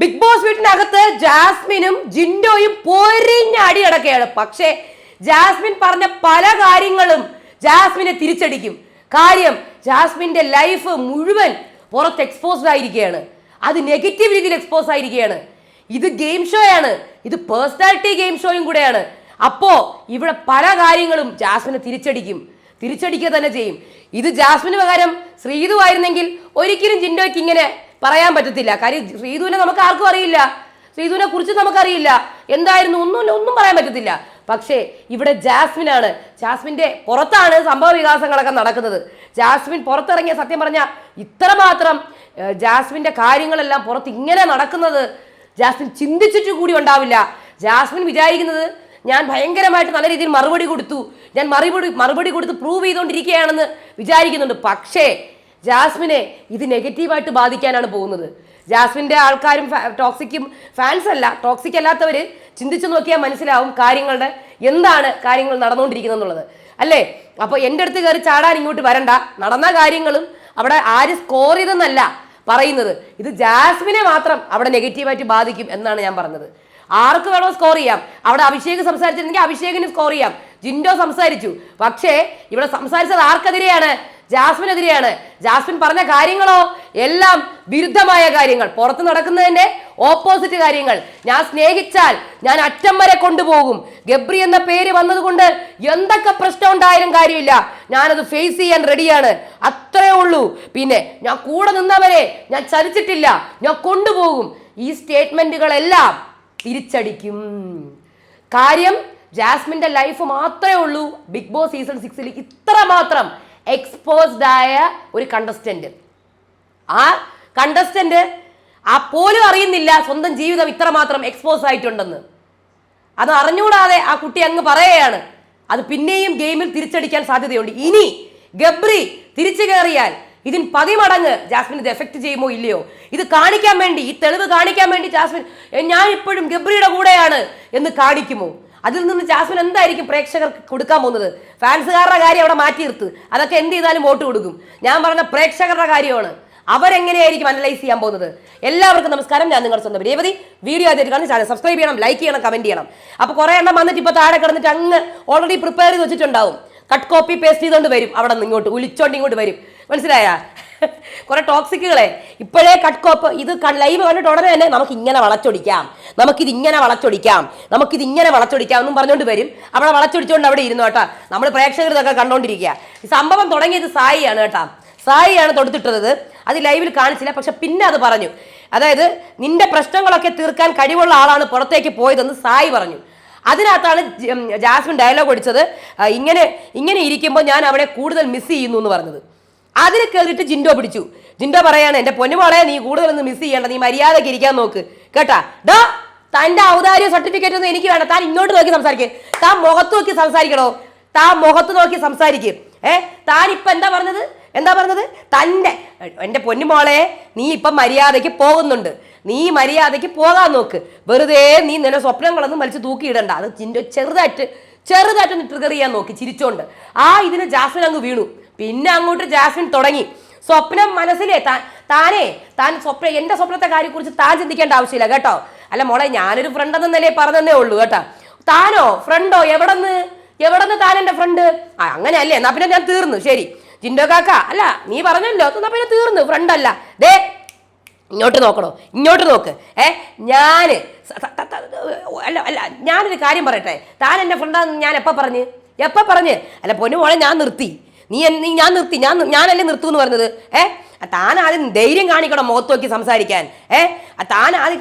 Big boss വീട്ടിനകത്ത് ജാസ്മിനും ജിൻഡോയും പൊരിഞ്ഞ അടി നടക്കുകയാണ് പക്ഷേ ജാസ്മിൻ പറഞ്ഞ പല കാര്യങ്ങളും ജാസ്മിനെ തിരിച്ചടിക്കും. കാര്യം ജാസ്മിന്റെ ലൈഫ് മുഴുവൻ പുറത്ത് എക്സ്പോസ്ഡ് ആയിരിക്കുകയാണ്. അത് നെഗറ്റീവ് രീതിയിൽ എക്സ്പോസ് ആയിരിക്കുകയാണ്. ഇത് ഗെയിം ഷോ ആണ്. ഇത് പേഴ്സണാലിറ്റി ഗെയിം ഷോയും കൂടെയാണ്. അപ്പോ ഇവിടെ പല കാര്യങ്ങളും ജാസ്മിനെ തിരിച്ചടിക്കും. തിരിച്ചടിക്കുക തന്നെ ചെയ്യും. ഇത് ജാസ്മിന് പകരം ശ്രീതു ആയിരുന്നെങ്കിൽ ഒരിക്കലും ജിൻഡോയ്ക്ക് ഇങ്ങനെ പറയാൻ പറ്റത്തില്ല. കാര്യം ശ്രീതുവിനെ നമുക്ക് ആർക്കും അറിയില്ല. ശ്രീതുവിനെ കുറിച്ച് നമുക്കറിയില്ല. എന്തായിരുന്നു? ഒന്നും ഒന്നും പറയാൻ പറ്റത്തില്ല. പക്ഷേ ഇവിടെ ജാസ്മിനാണ്. ജാസ്മിന്റെ പുറത്താണ് സംഭവ വികാസങ്ങളൊക്കെ നടക്കുന്നത്. ജാസ്മിൻ പുറത്തിറങ്ങിയ സത്യം പറഞ്ഞാൽ ഇത്രമാത്രം മാത്രം ജാസ്മിന്റെ കാര്യങ്ങളെല്ലാം പുറത്ത് ഇങ്ങനെ നടക്കുന്നത് ജാസ്മിൻ ചിന്തിച്ചിട്ട് കൂടി ഉണ്ടാവില്ല. ജാസ്മിൻ വിചാരിക്കുന്നത് ഞാൻ ഭയങ്കരമായിട്ട് നല്ല രീതിയിൽ മറുപടി കൊടുത്തു. ഞാൻ മറുപടി മറുപടി കൊടുത്ത് പ്രൂവ് ചെയ്തുകൊണ്ടിരിക്കുകയാണെന്ന് വിചാരിക്കുന്നുണ്ട്. പക്ഷേ ജാസ്മിനെ ഇത് നെഗറ്റീവായിട്ട് ബാധിക്കാനാണ് പോകുന്നത്. ജാസ്മിന്റെ ആൾക്കാരും ടോക്സിക്കും ഫാൻസ് അല്ല ടോക്സിക് അല്ലാത്തവർ ചിന്തിച്ചു നോക്കിയാൽ മനസ്സിലാവും കാര്യങ്ങളുടെ എന്താണ് കാര്യങ്ങൾ നടന്നുകൊണ്ടിരിക്കുന്നത് എന്നുള്ളത് അല്ലേ? അപ്പോൾ എന്റെ അടുത്ത് കയറി ചാടാൻ ഇങ്ങോട്ട് വരണ്ട. നടന്ന കാര്യങ്ങളും അവിടെ ആര് സ്കോർ ചെയ്തെന്നല്ല പറയുന്നത്. ഇത് ജാസ്മിനെ മാത്രം അവിടെ നെഗറ്റീവായിട്ട് ബാധിക്കും എന്നാണ് ഞാൻ പറഞ്ഞത്. ആർക്ക് വേണോ സ്കോർ ചെയ്യാം. അവിടെ അഭിഷേക് സംസാരിച്ചിരുന്നെങ്കിൽ അഭിഷേകിന് സ്കോർ ചെയ്യാം. ജിൻഡോ സംസാരിച്ചു. പക്ഷേ ഇവിടെ സംസാരിച്ചത് ആർക്കെതിരെയാണ്? ജാസ്മിനെതിരെയാണ്. ജാസ്മിൻ പറഞ്ഞ കാര്യങ്ങളോ? എല്ലാം വിരുദ്ധമായ കാര്യങ്ങൾ. പുറത്ത് നടക്കുന്നതിന്റെ ഓപ്പോസിറ്റ് കാര്യങ്ങൾ. ഞാൻ സ്നേഹിച്ചാൽ ഞാൻ അറ്റം വരെ കൊണ്ടുപോകും. ഗബ്രി എന്ന പേര് വന്നതുകൊണ്ട് എന്തൊക്കെ പ്രശ്നം ഉണ്ടായാലും കാര്യമില്ല. ഞാനത് ഫേസ് ചെയ്യാൻ റെഡിയാണ് അത്രേ ഉള്ളൂ. പിന്നെ ഞാൻ കൂടെ നിന്നവരെ ഞാൻ ചലിച്ചിട്ടില്ല ഞാൻ കൊണ്ടുപോകും. ഈ സ്റ്റേറ്റ്മെന്റുകളെല്ലാം തിരിച്ചടിക്കും. കാര്യം ജാസ്മിന്റെ ലൈഫ് മാത്രമേ ഉള്ളൂ. ബിഗ് ബോസ് സീസൺ സിക്സിൽ ഇത്ര മാത്രം എക്സ്പോസ്ഡ് ആയ ഒരു കണ്ടസ്റ്റന്റ് ആ കണ്ടസ്റ്റന്റ് ആ പോലും അറിയുന്നില്ല സ്വന്തം ജീവിതം ഇത്രമാത്രം എക്സ്പോസ് ആയിട്ടുണ്ടെന്ന്. അത് അറിഞ്ഞുകൂടാതെ ആ കുട്ടി അങ്ങ് പറയുകയാണ് അത് പിന്നെയും ഗെയിമിൽ തിരിച്ചടിക്കാൻ സാധ്യതയുണ്ട്. ഇനി ഗബ്രി തിരിച്ചു കയറിയാൽ ഇതിൻ പതിമടങ്ങ് ജാസ്മിൻ ഇത് എഫക്ട് ചെയ്യുമോ ഇല്ലയോ? ഇത് കാണിക്കാൻ വേണ്ടി ഈ തെളിവ് കാണിക്കാൻ വേണ്ടി ജാസ്മിൻ ഞാൻ ഇപ്പോഴും ഗബ്രിയുടെ കൂടെയാണ് എന്ന് കാണിക്കുമോ? അതിൽ നിന്ന് ജാസ്മിൻ എന്തായിരിക്കും പ്രേക്ഷകർക്ക് കൊടുക്കാൻ പോകുന്നത്? ഫാൻസുകാരുടെ കാര്യം അവിടെ മാറ്റി നിർത്ത്. അതൊക്കെ എന്ത് ചെയ്താലും വോട്ട് കൊടുക്കും. ഞാൻ പറഞ്ഞ പ്രേക്ഷകരുടെ കാര്യമാണ്. അവരെങ്ങനെയായിരിക്കും അനലൈസ് ചെയ്യാൻ പോകുന്നത്? എല്ലാവർക്കും നമസ്കാരം. ഞാൻ നിങ്ങളുടെ സ്വന്തം രേവതി. വീഡിയോ ആദ്യമായിട്ട് കാണുന്ന ചാനൽ സബ്സ്ക്രൈബ് ചെയ്യണം ലൈക്ക് ചെയ്യണം കമന്റ് ചെയ്യണം. അപ്പോൾ കുറേ എണ്ണം വന്നിട്ട് ഇപ്പോൾ താഴെ കിടന്നിട്ട് അങ്ങ് ഓൾറെഡി പ്രിപ്പയർ ചെയ്ത് വെച്ചിട്ടുണ്ടാവും. കട്ട് കോപ്പി പേസ്റ്റ് ചെയ്തുകൊണ്ട് വരും. അവിടെ നിന്ന് ഇങ്ങോട്ട് വിളിച്ചോണ്ട് ഇങ്ങോട്ട് വരും. മനസ്സിലായാ? കുറെ ടോക്സിക്കുകളെ. ഇപ്പോഴേ കട്ട് കോപ്പ് ഇത് ലൈവ് കണ്ടിട്ട് ഉടനെ തന്നെ നമുക്ക് ഇങ്ങനെ വളച്ചൊടിക്കാം. നമുക്കിത് ഇങ്ങനെ വളച്ചൊടിക്കാം. നമുക്കിത് ഇങ്ങനെ വളച്ചൊടിക്കാം എന്നും പറഞ്ഞുകൊണ്ട് വരും. അവിടെ വളച്ചൊടിച്ചുകൊണ്ട് അവിടെ ഇരുന്നു കേട്ടോ. നമ്മൾ പ്രേക്ഷകർ ഇതൊക്കെ കണ്ടോണ്ടിരിക്കുക. ഈ സംഭവം തുടങ്ങിയത് സായിയാണ് കേട്ടോ. സായിയാണ് തൊടുത്തിട്ടത്. അത് ലൈവിൽ കാണിച്ചില്ല. പക്ഷെ പിന്നെ അത് പറഞ്ഞു. അതായത് നിന്റെ പ്രശ്നങ്ങളൊക്കെ തീർക്കാൻ കഴിവുള്ള ആളാണ് പുറത്തേക്ക് പോയതെന്ന് സായി പറഞ്ഞു. അതിനകത്താണ് ജാസ്മിൻ ഡയലോഗ് അടിച്ചത് ഇങ്ങനെ ഇങ്ങനെ ഇരിക്കുമ്പോൾ ഞാൻ അവിടെ കൂടുതൽ മിസ് ചെയ്യുന്നു എന്ന് പറഞ്ഞത്. അതിൽ കയറിയിട്ട് ജിൻഡോ പിടിച്ചു. ജിൻഡോ പറയാണ് എന്റെ പൊന്നുമോളെ നീ കൂടുതലൊന്നും മിസ് ചെയ്യണ്ട നീ മര്യാദയ്ക്ക് ഇരിക്കാൻ നോക്ക്. കേട്ടാ? ഡാ തന്റെ ഔദാര്യ സർട്ടിഫിക്കറ്റ് ഒന്നും എനിക്ക് വേണം താൻ ഇങ്ങോട്ട് നോക്കി സംസാരിക്കുക താൻ മുഖത്ത് നോക്കി സംസാരിക്കണോ? താൻ മുഖത്ത് നോക്കി സംസാരിക്കും. ഏ? താൻ ഇപ്പൊ എന്താ പറഞ്ഞത്? എന്താ പറഞ്ഞത്? തന്റെ എന്റെ പൊന്നുമോളെ നീ ഇപ്പം മര്യാദയ്ക്ക് പോകുന്നുണ്ട്. നീ മര്യാദയ്ക്ക് പോകാൻ നോക്ക്. വെറുതെ നീ നിന്നെ സ്വപ്നങ്ങളൊന്നും വലിച്ചു തൂക്കിയിടണ്ട. അത് ചിന്റെ ചെറുതായിട്ട് ചെറുതായിട്ടൊന്ന് ട്രിഗർ ചെയ്യാൻ നോക്കി ചിരിച്ചോണ്ട്. ആ ഇതിന് ജാസ്മിൻ അങ്ങ് വീണു. പിന്നെ അങ്ങോട്ട് ജാസ്മിൻ തുടങ്ങി. സ്വപ്നം മനസ്സിലെ താനേ താൻ സ്വപ്ന എന്റെ സ്വപ്നത്തെ കാര്യത്തെക്കുറിച്ച് താൻ ചിന്തിക്കേണ്ട ആവശ്യമില്ല കേട്ടോ? അല്ല മോളെ ഞാനൊരു ഫ്രണ്ട് എന്ന നിലയെ പറഞ്ഞതന്നേ ഉള്ളൂ കേട്ടോ? താനോ ഫ്രണ്ടോ എവിടെന്ന്? എവിടെന്ന് താൻ എന്റെ ഫ്രണ്ട് ആ അങ്ങനെയല്ലേ എന്നാ പിന്നെ ഞാൻ തീർന്നു ശരി. ജിൻഡോ കാക്ക അല്ല നീ പറഞ്ഞല്ലോ എന്നാ പിന്നെ തീർന്നു ഫ്രണ്ട് അല്ല. ദേ ഇങ്ങോട്ട് നോക്കണോ? ഇങ്ങോട്ട് നോക്ക്. ഏ ത- അല്ല അല്ല ഞാനൊരു കാര്യം പറയട്ടെ? താൻ എന്റെ ഫ്രണ്ടാന്ന് ഞാൻ എപ്പോൾ പറഞ്ഞ്? എപ്പോൾ പറഞ്ഞ്? അല്ല പൊന്നു മോളെ ഞാൻ നിർത്തി. നീ നീ ഞാൻ നിർത്തി ഞാൻ ഞാനല്ലേ നിർത്തൂ എന്ന് പറഞ്ഞത്? ഏ? താൻ ആദ്യം ധൈര്യം കാണിക്കണം മുഖത്ത് നോക്കി സംസാരിക്കാൻ. ഏ? താൻ ആദ്യം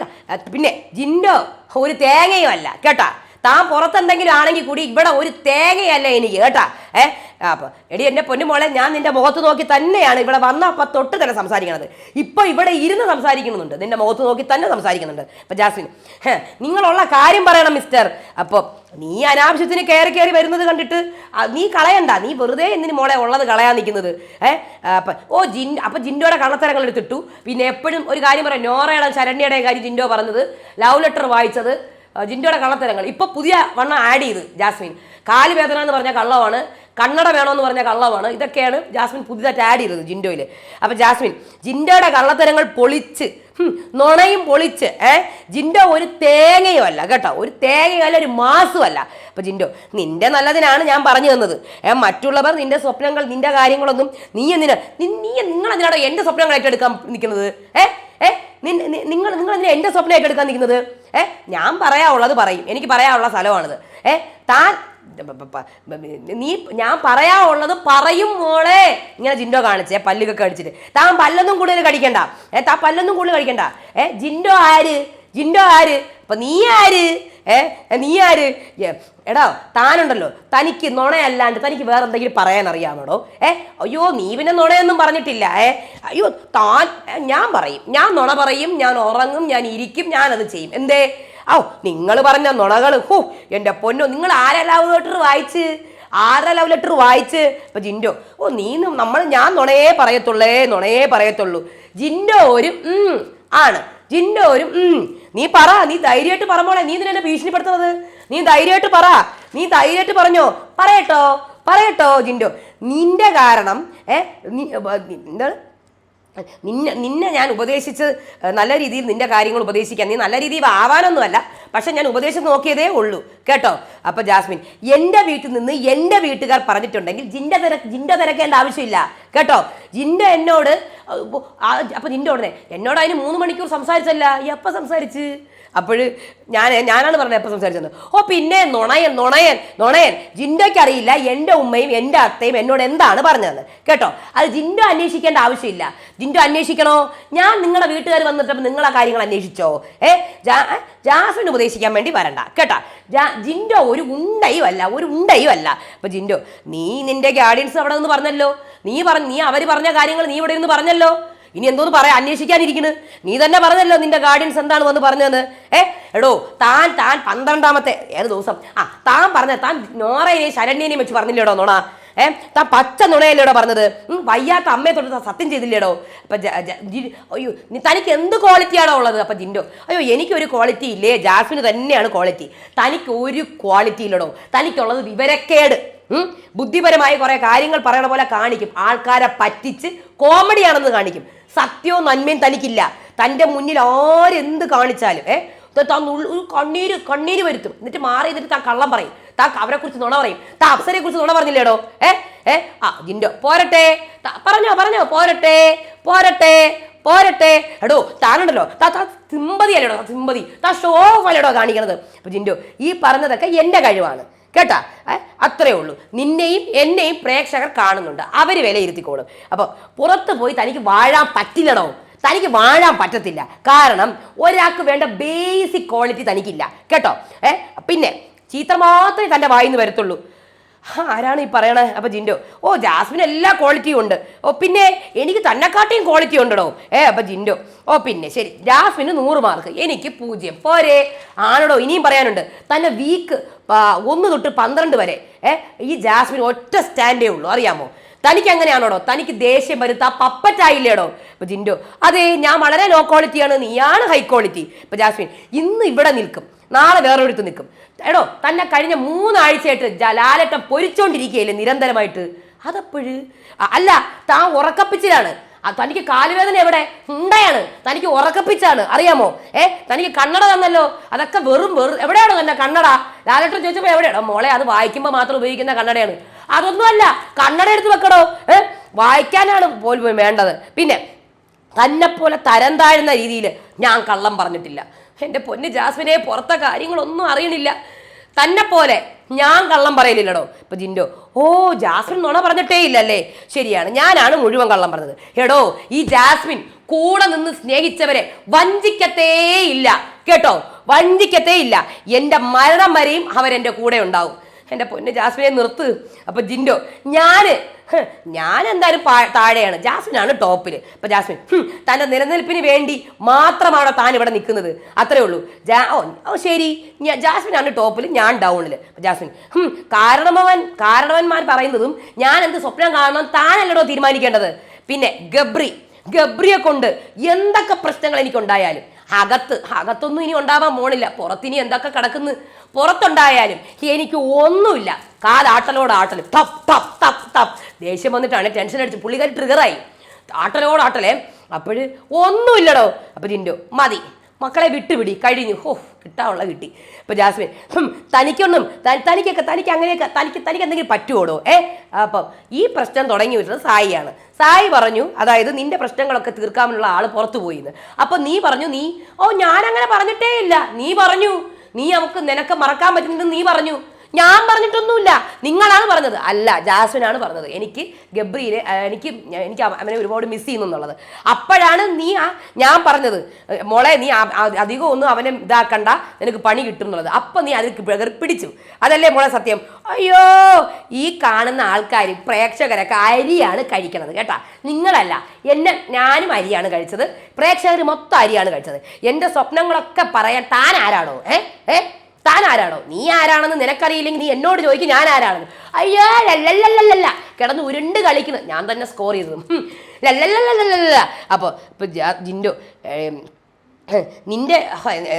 പിന്നെ ജിൻഡോ ഒരു തേങ്ങയും അല്ല കേട്ടാ? താൻ പുറത്തെന്തെങ്കിലും ആണെങ്കിൽ കൂടി ഇവിടെ ഒരു തേങ്ങയല്ല എനിക്ക് കേട്ടാ? ഏ? അപ്പൊ എടി എന്റെ പൊന്നുമോളെ ഞാൻ നിന്റെ മുഖത്ത് നോക്കി തന്നെയാണ് ഇവിടെ വന്ന അപ്പം തൊട്ട് തന്നെ സംസാരിക്കണത്. ഇപ്പൊ ഇവിടെ ഇരുന്ന് സംസാരിക്കുന്നുണ്ട്. നിന്റെ മുഖത്ത് നോക്കി തന്നെ സംസാരിക്കുന്നുണ്ട്. അപ്പൊ ജാസ്മിൻ നിങ്ങളുള്ള കാര്യം പറയണം മിസ്റ്റർ. അപ്പോൾ നീ അനാവശ്യത്തിന് കയറി കയറി വരുന്നത് കണ്ടിട്ട് നീ കളയണ്ട. നീ വെറുതെ എന്തിനു മോളെ ഉള്ളത് കളയാൻ നിൽക്കുന്നത്? ഏ അപ്പൊ ഓ ജിൻ അപ്പൊ ജിൻഡോയുടെ കള്ളത്തരങ്ങൾ എടുത്തിട്ടു. പിന്നെ എപ്പോഴും ഒരു കാര്യം പറയാം. നോറയുടെ ശരണ്യയുടെ കാര്യം ജിൻഡോ പറഞ്ഞത് ലവ് ലെറ്റർ വായിച്ചത് ജിൻഡോയുടെ കള്ളത്തരങ്ങൾ. ഇപ്പൊ പുതിയ വണ്ണം ആഡ് ചെയ്ത് ജാസ്മിൻ. കാൽ വേദന എന്ന് പറഞ്ഞ കള്ളമാണ്. കണ്ണട വേണമെന്ന് പറഞ്ഞ കള്ളമാണ്. ഇതൊക്കെയാണ് ജാസ്മിൻ പുതിയതായിട്ട് ആഡ് ചെയ്തത് ജിൻഡോയിൽ അപ്പോൾ ജാസ്മിൻ ജിൻഡോയുടെ കള്ളത്തരങ്ങൾ പൊളിച്ച് നുണയും പൊളിച്ച് ഏ? ജിൻഡോ ഒരു തേങ്ങയും അല്ല കേട്ടോ. ഒരു തേങ്ങയും അല്ല ഒരു മാസും അല്ല. അപ്പൊ ജിൻഡോ നിന്റെ നല്ലതിനാണ് ഞാൻ പറഞ്ഞു തന്നത്. ഏ മറ്റുള്ളവർ നിന്റെ സ്വപ്നങ്ങൾ നിന്റെ കാര്യങ്ങളൊന്നും നീ എന്തിനാ നി- നിങ്ങൾ എന്റെ സ്വപ്നങ്ങൾ ഏറ്റെടുക്കാൻ നിൽക്കുന്നത്? ഏ? ഏ? നിങ്ങൾ നിങ്ങൾ എന്തിനാ എന്റെ സ്വപ്നം ഏറ്റെടുക്കാൻ നിൽക്കുന്നത്? ഏ? ഞാൻ പറയാനുള്ളത് പറയും. എനിക്ക് പറയാനുള്ള സ്ഥലമാണിത്. ഏ? താൻ നീ ഞാൻ പറയാനുള്ളത് പറയും മോളെ. ഇങ്ങനെ ജിൻഡോ കാണിച്ചേ പല്ലൊക്കെ കടിച്ചിട്ട്. താൻ പല്ലൊന്നും കൂടുതൽ കടിക്കണ്ട. ഏ താ പല്ലൊന്നും കൂടുതൽ കടിക്കണ്ട. ഏ ജിൻഡോ ആര്? ജിൻഡോ ആര്? അപ്പൊ നീ ആര്? ഏ നീ ആര്? എടാ താനുണ്ടല്ലോ. തനിക്ക് നുണയല്ലാണ്ട് തനിക്ക് വേറെ എന്തെങ്കിലും പറയാൻ അറിയാമോടോ ഏ അയ്യോ നീ പിന്നെ നുണയൊന്നും പറഞ്ഞിട്ടില്ല. ഏ അയ്യോ താൻ ഞാൻ പറയും. ഞാൻ നുണ പറയും ഞാൻ ഉറങ്ങും ഞാൻ ഇരിക്കും ഞാനത് ചെയ്യും. എന്തേ? ഔ നിങ്ങൾ പറഞ്ഞ നുണകൾ ഹൂ എന്റെ പൊന്നോ നിങ്ങൾ ആരാ ലവ് ലെറ്റർ വായിച്ച്? ആരാ ലവ് ലെറ്റർ വായിച്ച്? ഇപ്പൊ ജിൻഡോ ഓ നീ നമ്മൾ ഞാൻ നുണയേ പറയത്തുള്ളേ നുണയേ പറയത്തുള്ളൂ. ജിൻഡോ ഒരു ആണ്. ജിൻഡോ ഒരു നീ പറ നീ ധൈര്യമായിട്ട് പറമ്പോളെ നീ ഇതിനെ ഭീഷണിപ്പെടുത്തുന്നത്? നീ ധൈര്യമായിട്ട് പറ നീ ധൈര്യമായിട്ട് പറഞ്ഞോ? പറയട്ടോ പറയട്ടോ ജിൻഡോ. നിന്റെ കാരണം ഏ എന്താണ്? നിന്നെ നിന്നെ ഞാൻ ഉപദേശിച്ച് നല്ല രീതിയിൽ നിന്റെ കാര്യങ്ങൾ ഉപദേശിക്കാൻ. നീ നല്ല രീതിയിൽ ആവാനൊന്നുമല്ല. പക്ഷെ ഞാൻ ഉപദേശം നോക്കിയതേ ഉള്ളൂ. കേട്ടോ? അപ്പൊ ജാസ്മിൻ എന്റെ വീട്ടിൽ നിന്ന് എന്റെ വീട്ടുകാർ പറഞ്ഞിട്ടുണ്ടെങ്കിൽ ജിന്റെ തിര ജിന്റെ തിരക്കേണ്ട ആവശ്യമില്ല. കേട്ടോ? ജിന്റെ എന്നോട് അപ്പൊ ജിന്റെ ഉടനെ എന്നോട് അതിന് മൂന്ന് മണിക്കൂർ സംസാരിച്ചല്ല. എപ്പോൾ സംസാരിച്ച്? അപ്പോൾ ഞാൻ ഞാനാണ് പറഞ്ഞത് എപ്പോൾ സംസാരിച്ചത് ഓ പിന്നെ നുണയൻ നുണയൻ നുണയൻ. ജിൻഡോയ്ക്ക് അറിയില്ല എന്റെ ഉമ്മയും എന്റെ അത്തയും എന്നോട് എന്താണ് പറഞ്ഞത് കേട്ടോ? അത് ജിൻഡോ അന്വേഷിക്കേണ്ട ആവശ്യമില്ല. ജിൻഡോ അന്വേഷിക്കണോ? ഞാൻ നിങ്ങളുടെ വീട്ടുകാർ വന്നിട്ടപ്പോൾ നിങ്ങളെ കാര്യങ്ങൾ അന്വേഷിച്ചോ? ഏ? ജാസ്മിൻ ഉപദേശിക്കാൻ വേണ്ടി വരണ്ട. കേട്ടോ? ജിൻഡോ ഒരു ഉണ്ടയും അല്ല ഒരു ഉണ്ടയും അല്ല. അപ്പൊ ജിൻഡോ നീ നിന്റെ ഗാർഡിയൻസ് അവിടെ നിന്ന് പറഞ്ഞല്ലോ. നീ പറഞ്ഞ നീ അവർ പറഞ്ഞ കാര്യങ്ങൾ നീ ഇവിടെ നിന്ന് പറഞ്ഞല്ലോ. ഇനി എന്തോന്ന് പറയാ? അന്വേഷിക്കാനിരിക്കുന്നത് നീ തന്നെ പറഞ്ഞല്ലോ നിന്റെ ഗാർഡിയൻസ് എന്താണ് വന്ന് പറഞ്ഞതെന്ന്. ഏ? എടോ താൻ താൻ പന്ത്രണ്ടാമത്തെ ഏത് ദിവസം? ആ താൻ പറഞ്ഞ താൻ നോറയെയും ശരണ്യനെയും വെച്ച് പറഞ്ഞില്ലേടോ നോണാ? ഏ? താൻ പച്ച നുണയല്ലേടോ പറഞ്ഞത്? വയ്യാത്ത അമ്മയെ തൊട്ട് സത്യം ചെയ്തില്ലേടോ? അപ്പൊ അയ്യോ തനിക്ക് എന്ത് ക്വാളിറ്റിയാണോ ഉള്ളത്? അപ്പൊ ജിൻഡോ അയ്യോ എനിക്കൊരു ക്വാളിറ്റി ഇല്ലേ? ജാസ്മിന് തന്നെയാണ് ക്വാളിറ്റി തനിക്ക് ഒരു ക്വാളിറ്റി ഇല്ലടോ. തനിക്കുള്ളത് വിവരക്കേട്? ബുദ്ധിപരമായ കുറെ കാര്യങ്ങൾ പറയണ പോലെ കാണിക്കും. ആൾക്കാരെ പറ്റിച്ച് കോമഡിയാണെന്ന് കാണിക്കും. സത്യവും നന്മയും തനിക്കില്ല. തന്റെ മുന്നിൽ ആരെന്ത് കാണിച്ചാലും ഏ? താൻ കണ്ണീര് കണ്ണീര് വരുത്തും. എന്നിട്ട് മാറി എന്നിട്ട് താൻ കള്ളം പറയും. താ അവരെ കുറിച്ച് നുണ പറയും. താ അപ്സരയെ കുറിച്ച് നുണ പറഞ്ഞില്ലേടോ? ഏ? ഏ? ആ ജിൻഡോ പോരട്ടെ. പറഞ്ഞോ പറഞ്ഞോ. പോരട്ടെ പോരട്ടെ പോരട്ടെ. എടോ താനുണ്ടല്ലോ. താ താ സിമ്പതി അല്ലേടോ സിമ്പതി. താ ഷോ അല്ലേടോ കാണിക്കണത്. അപ്പൊ ജിൻഡോ ഈ പറഞ്ഞതൊക്കെ എന്റെ കഴിവാണ്. കേട്ടാ? അത്രേ ഉള്ളൂ. നിന്നെയും എന്നെയും പ്രേക്ഷകർ കാണുന്നുണ്ട്. അവർ വിലയിരുത്തിക്കോളും. അപ്പോൾ പുറത്ത് പോയി തനിക്ക് വാഴാൻ പറ്റില്ലടോ. തനിക്ക് വാഴാൻ പറ്റത്തില്ല. കാരണം ഒരാൾക്ക് വേണ്ട ബേസിക് ക്വാളിറ്റി തനിക്കില്ല. കേട്ടോ? ഏ? പിന്നെ ചീത്ത മാത്രമേ തന്റെ വായിന്ന് വരത്തുള്ളൂ. ആരാണ് ഈ പറയണേ? അപ്പൊ ജിൻഡോ ഓ ജാസ്മിൻ എല്ലാ ക്വാളിറ്റിയും ഉണ്ട്. ഓ പിന്നെ എനിക്ക് തന്നെക്കാട്ടിയും ക്വാളിറ്റി ഉണ്ടോ ഏ അപ്പൊ ജിൻഡോ ഓ പിന്നെ ശരി ജാസ്മിന് നൂറ് മാർക്ക് എനിക്ക് പൂജ്യം. പോരെ. ആണടോ ഇനിയും പറയാനുണ്ട്. തന്നെ വീക്ക് ഒന്ന് തൊട്ട് പന്ത്രണ്ട് വരെ ഏ ഈ ജാസ്മിൻ ഒറ്റ സ്റ്റാൻഡേ ഉള്ളൂ അറിയാമോ? തനിക്ക് അങ്ങനെയാണോടോ തനിക്ക് ദേഷ്യം വരുത്ത പപ്പറ്റായില്ലേടോ ഇപ്പൊ ജിൻഡോ അതെ ഞാൻ വളരെ ലോ ക്വാളിറ്റിയാണ് നീയാണ് ഹൈ ക്വാളിറ്റി ഇപ്പൊ ജാസ്മിൻ ഇന്ന് ഇവിടെ നിൽക്കും. നാളെ വേറൊരിടത്ത് നിൽക്കും. എടോ തന്നെ കഴിഞ്ഞ മൂന്നാഴ്ചയായിട്ട് ലാലേട്ടം പൊരിച്ചോണ്ടിരിക്കുകയല്ലേ നിരന്തരമായിട്ട്? അതപ്പോഴ്? അല്ല താൻ ഉറക്കപ്പിച്ചിലാണ്. തനിക്ക് കാലുവേദന എവിടെ? ഉണ്ടയാണ്. തനിക്ക് ഉറക്കപ്പിച്ചാണ്. അറിയാമോ? ഏ തനിക്ക് കണ്ണട തന്നല്ലോ. അതൊക്കെ വെറും വെറും എവിടെയാണോ തന്നെ കണ്ണട? ലാലേട്ടൻ ചോദിച്ചപ്പോൾ എവിടെയാണോ മോളെ അത് വായിക്കുമ്പോൾ മാത്രം ഉപയോഗിക്കുന്ന കണ്ണടയാണ്. അതൊന്നുമല്ല കണ്ണട എടുത്ത് വെക്കണോ ഏ വായിക്കാനാണ് പോലും വേണ്ടത്. പിന്നെ തന്നെപ്പോലെ തരം താഴ്ന്ന രീതിയിൽ ഞാൻ കള്ളം പറഞ്ഞിട്ടില്ല. എന്റെ പൊന്ന് ജാസ്മിനെ പുറത്തെ കാര്യങ്ങളൊന്നും അറിയണില്ല. തന്നെ പോലെ ഞാൻ കള്ളം പറയലില്ലടോ. ഇപ്പൊ ജിൻഡോ ഓ ജാസ്മിൻ നോണ പറഞ്ഞിട്ടേ ഇല്ലല്ലേ? ശരിയാണ് ഞാനാണ് മുഴുവൻ കള്ളം പറഞ്ഞത്. എടോ ഈ ജാസ്മിൻ കൂടെ നിന്ന് സ്നേഹിച്ചവരെ വഞ്ചിക്കത്തേ ഇല്ല. കേട്ടോ? വഞ്ചിക്കത്തേ ഇല്ല. എന്റെ മരണം വരെയും അവരെന്റെ കൂടെ ഉണ്ടാവും. എന്റെ പൊന്ന് ജാസ്മിനെ നിർത്ത്. അപ്പൊ ജിൻഡോ ഞാൻ ഞാൻ എന്തായാലും താഴെയാണ്. ജാസ്മിനാണ് ടോപ്പിൽ അപ്പൊ ജാസ്മിൻ തന്റെ നിലനിൽപ്പിന് വേണ്ടി മാത്രമാണോ താൻ ഇവിടെ നിൽക്കുന്നത്? അത്രേ ഉള്ളൂ. ജാ ഓ ശരി. ജാസ്മിനാണ് ടോപ്പിൽ ഞാൻ ഡൗണിൽ ജാസ്മിൻ കാരണമവൻ കാരണവന്മാർ പറയുന്നതും ഞാൻ എന്ത് സ്വപ്നം കാണണം താനല്ലടോ തീരുമാനിക്കേണ്ടത്? പിന്നെ ഗബ്രി ഗബ്രിയെ കൊണ്ട് എന്തൊക്കെ പ്രശ്നങ്ങൾ എനിക്കുണ്ടായാലും അകത്ത് അകത്തൊന്നും ഇനി ഉണ്ടാവാൻ പോണില്ല. പുറത്തിനി എന്തൊക്കെ കിടക്കുന്നു? പുറത്തുണ്ടായാലും എനിക്ക് ഒന്നുമില്ല. കാലാട്ടലോട് ആട്ടലും. തപ് തപ് തപ് തപ് ദേഷ്യം വന്നിട്ടാണ് ടെൻഷൻ അടിച്ച് പുള്ളിക്കാരി ട്രിഗറായി ആട്ടലോട് ആട്ടലേ. അപ്പോഴ് ഒന്നുമില്ലടോ. അപ്പോൾ ജിൻഡോ മതി. മക്കളെ വിട്ടുപിടി. കഴിഞ്ഞു. ഹോ കിട്ടാനുള്ള കിട്ടി. ഇപ്പൊ ജാസ്മിൻ തനിക്കൊന്നും തനിക്കൊക്കെ തനിക്ക് അങ്ങനെയൊക്കെ തനിക്ക് തനിക്ക് എന്തെങ്കിലും പറ്റുമോടോ ഏ? അപ്പം ഈ പ്രശ്നം തുടങ്ങി വിട്ടത് സായിയാണ്. സായി പറഞ്ഞു അതായത് നിന്റെ പ്രശ്നങ്ങളൊക്കെ തീർക്കാനുള്ള ആൾ പുറത്തു പോയിന്ന് അപ്പൊ നീ പറഞ്ഞു നീ ഓ ഞാൻ അങ്ങനെ പറഞ്ഞിട്ടേ ഇല്ല നീ പറഞ്ഞു നീ നമുക്ക് നിനക്ക് മറക്കാൻ പറ്റുന്നത് നീ പറഞ്ഞു. ഞാൻ പറഞ്ഞിട്ടൊന്നുമില്ല. നിങ്ങളാണ് പറഞ്ഞത്. അല്ല ജാസ്മിനാണ് പറഞ്ഞത്. എനിക്ക് ഗബ്രിയിലെ എനിക്ക് എനിക്ക് അവനെ ഒരുപാട് മിസ് ചെയ്യുന്നു എന്നുള്ളത്. അപ്പോഴാണ് നീ ആ ഞാൻ പറഞ്ഞത് മോളെ നീ അധികം ഒന്നും അവനെ ഇതാക്കണ്ട നിനക്ക് പണി കിട്ടും എന്നുള്ളത്. അപ്പം നീ അതിൽ പിടിച്ചു. അതല്ലേ മോളെ സത്യം? അയ്യോ ഈ കാണുന്ന ആൾക്കാർ പ്രേക്ഷകരൊക്കെ അരിയാണ് കഴിക്കണത് കേട്ടാ? നിങ്ങളല്ല എന്നെ ഞാനും അരിയാണ് കഴിച്ചത്. പ്രേക്ഷകർ മൊത്തം അരിയാണ് കഴിച്ചത്. എന്റെ സ്വപ്നങ്ങളൊക്കെ പറയാൻ താൻ ആരാണോ? ഏ? ഏ? താൻ ആരാണോ നീ ആരാണെന്ന് നിനക്കറിയില്ലെങ്കിൽ നീ എന്നോട് ചോദിക്കും ഞാൻ ആരാണെന്ന് അയ്യോ ലല്ലല്ലല്ല കിടന്ന് ഉരുണ്ട് കളിക്കുന്നു. ഞാൻ തന്നെ സ്കോർ ചെയ്തത്. ലല്ലല്ലല്ല അപ്പോൾ ഇപ്പോൾ ജിൻഡോ നിന്റെ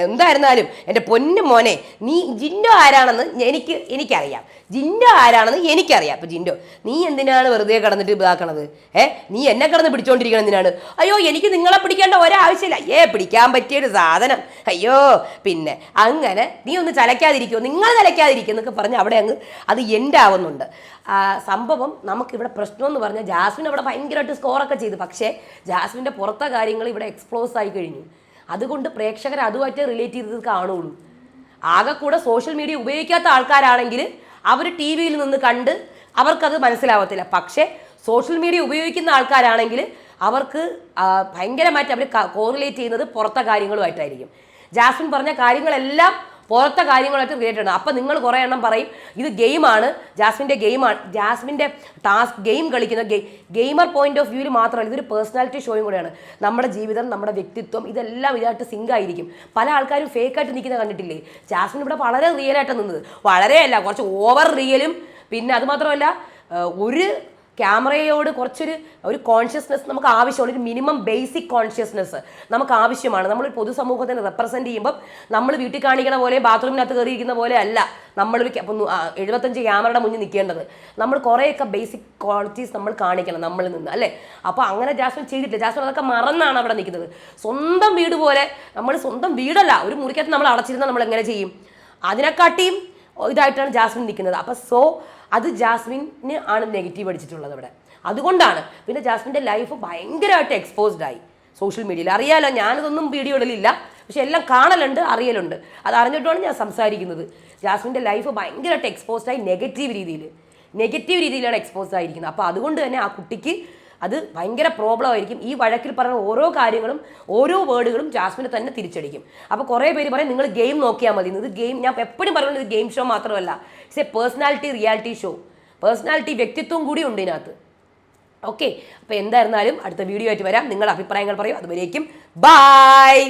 എന്തായിരുന്നാലും എന്റെ പൊന്നു മോനെ നീ ജിൻഡോ ആരാണെന്ന് എനിക്ക് എനിക്കറിയാം. ജിൻഡോ ആരാണെന്ന് എനിക്കറിയാം. അപ്പോൾ ജിൻഡോ നീ എന്തിനാണ് വെറുതെ കിടന്നിട്ട് ഇതാക്കണത്? ഏ? നീ എന്നെ കിടന്ന് പിടിച്ചോണ്ടിരിക്കണം എന്തിനാണ്? അയ്യോ എനിക്ക് നിങ്ങളെ പിടിക്കേണ്ട ഒരാവശ്യമില്ല. ഏ പിടിക്കാൻ പറ്റിയൊരു സാധനം. അയ്യോ പിന്നെ അങ്ങനെ നീ ഒന്ന് ചലക്കാതിരിക്കുമോ നിങ്ങൾ ചലക്കാതിരിക്കും എന്നൊക്കെ പറഞ്ഞ് അവിടെ അങ്ങ് അത് എൻഡാവുന്നുണ്ട്. സംഭവം നമുക്കിവിടെ പ്രശ്നം എന്ന് പറഞ്ഞാൽ ജാസ്മിൻ അവിടെ ഭയങ്കരമായിട്ട് സ്കോറൊക്കെ ചെയ്തു. പക്ഷേ ജാസ്മിന്റെ പുറത്തെ കാര്യങ്ങൾ ഇവിടെ എക്സ്പ്ലോസ് ആയി കഴിഞ്ഞു. അതുകൊണ്ട് പ്രേക്ഷകർ അതുമായിട്ട് റിലേറ്റ് ചെയ്തത് കാണുള്ളൂ. ആകെ കൂടെ സോഷ്യൽ മീഡിയ ഉപയോഗിക്കാത്ത ആൾക്കാരാണെങ്കിൽ അവർ ടി വിയിൽ നിന്ന് കണ്ട് അവർക്കത് മനസ്സിലാവത്തില്ല. പക്ഷേ സോഷ്യൽ മീഡിയ ഉപയോഗിക്കുന്ന ആൾക്കാരാണെങ്കിൽ അവർക്ക് ഭയങ്കരമായിട്ട് അവർ കോറിലേറ്റ് ചെയ്യുന്നത് പുറത്തെ കാര്യങ്ങളുമായിട്ടായിരിക്കും. ജാസ്മിൻ പറഞ്ഞ കാര്യങ്ങളെല്ലാം പുറത്തെ കാര്യങ്ങളായിട്ട് റിലേറ്റഡ് ആണ് അപ്പം നിങ്ങൾ കുറേ എണ്ണം പറയും ഇത് ഗെയിമാണ് ജാസ്മിന്റെ ഗെയിമാണ് ജാസ്മിന്റെ ടാസ്ക് ഗെയിം കളിക്കുന്ന ഗെയിം ഗെയിമർ പോയിന്റ് ഓഫ് വ്യൂവിൽ മാത്രമല്ല ഇതൊരു പേഴ്സണാലിറ്റി ഷോയും കൂടെയാണ്. നമ്മുടെ ജീവിതം നമ്മുടെ വ്യക്തിത്വം ഇതെല്ലാം ഇതായിട്ട് സിങ്ക് ആയിരിക്കും. പല ആൾക്കാരും ഫേക്കായിട്ട് നിൽക്കുന്നത് കണ്ടിട്ടില്ലേ? ജാസ്മിൻ ഇവിടെ വളരെ റിയലായിട്ടാണ് നിന്നത്. വളരെയല്ല കുറച്ച് ഓവർ റിയലും പിന്നെ അതുമാത്രമല്ല ഒരു ക്യാമറയോട് കുറച്ചൊരു ഒരു കോൺഷ്യസ്നെസ് നമുക്ക് ആവശ്യമാണ് ഒരു മിനിമം ബേസിക് കോൺഷ്യസ്നെസ് നമുക്ക് ആവശ്യമാണ് നമ്മൾ പൊതുസമൂഹത്തിനെ റെപ്രസെന്റ് ചെയ്യുമ്പം നമ്മൾ വീട്ടിൽ കാണിക്കണ പോലെ ബാത്റൂമിനകത്ത് കയറിയിരിക്കുന്ന പോലെ അല്ല നമ്മളൊരു എഴുപത്തഞ്ച് ക്യാമറയുടെ മുന്നിൽ നിൽക്കേണ്ടത് നമ്മൾ കുറേയൊക്കെ ബേസിക് ക്വാളിറ്റീസ് നമ്മൾ കാണിക്കണം നമ്മളിൽ നിന്ന് അല്ലേ? അപ്പോൾ അങ്ങനെ ജാസ്മിൻ ചെയ്തിട്ടില്ല. ജാസ്മിൻ അതൊക്കെ മറന്നാണ് അവിടെ നിൽക്കുന്നത്. സ്വന്തം വീട് പോലെ നമ്മൾ സ്വന്തം വീടല്ല ഒരു മുറിക്കകത്ത് നമ്മൾ അടച്ചിരുന്നാൽ നമ്മൾ എങ്ങനെ ചെയ്യും? അതിനെക്കാട്ടിയും ഇതായിട്ടാണ് ജാസ്മിൻ നിൽക്കുന്നത്. അപ്പോൾ സോ അത് ജാസ്മിന് ആണ് നെഗറ്റീവ് അടിച്ചിട്ടുള്ളത് അവിടെ അതുകൊണ്ടാണ് പിന്നെ ജാസ്മിന്റെ ലൈഫ് ഭയങ്കരമായിട്ട് എക്സ്പോസ്ഡ് ആയി. സോഷ്യൽ മീഡിയയിൽ അറിയാലോ ഞാനിതൊന്നും വീഡിയോ ഇടലില്ല. പക്ഷെ എല്ലാം കാണലുണ്ട് അറിയലുണ്ട്. അത് അറിഞ്ഞിട്ടാണ് ഞാൻ സംസാരിക്കുന്നത്. ജാസ്മിന്റെ ലൈഫ് ഭയങ്കരമായിട്ട് എക്സ്പോസ്ഡ് ആയി നെഗറ്റീവ് രീതിയിൽ. നെഗറ്റീവ് രീതിയിലാണ് എക്സ്പോസ് ആയിരിക്കുന്നത്. അപ്പോൾ അതുകൊണ്ട് തന്നെ ആ കുട്ടിക്ക് അത് ഭയങ്കര പ്രോബ്ലം ആയിരിക്കും. ഈ വഴക്കിൽ പറയുന്ന ഓരോ കാര്യങ്ങളും ഓരോ വേർഡുകളും ജാസ്മിനെ തന്നെ തിരിച്ചടിക്കും. അപ്പോൾ കുറേ പേര് പറയും നിങ്ങൾ ഗെയിം നോക്കിയാൽ മതി. ഇത് ഗെയിം ഞാൻ എപ്പോഴും പറയുന്നത് ഗെയിം ഷോ മാത്രമല്ല. It's a personality reality show personality വ്യക്തിത്വം കൂടി ഉണ്ട് ഇതിനകത്ത്. ഓക്കെ അപ്പോൾ എന്തായിരുന്നാലും അടുത്ത വീഡിയോ ആയിട്ട് വരാം. നിങ്ങളുടെ അഭിപ്രായങ്ങൾ പറയും. അതുവരേക്കും ബായ്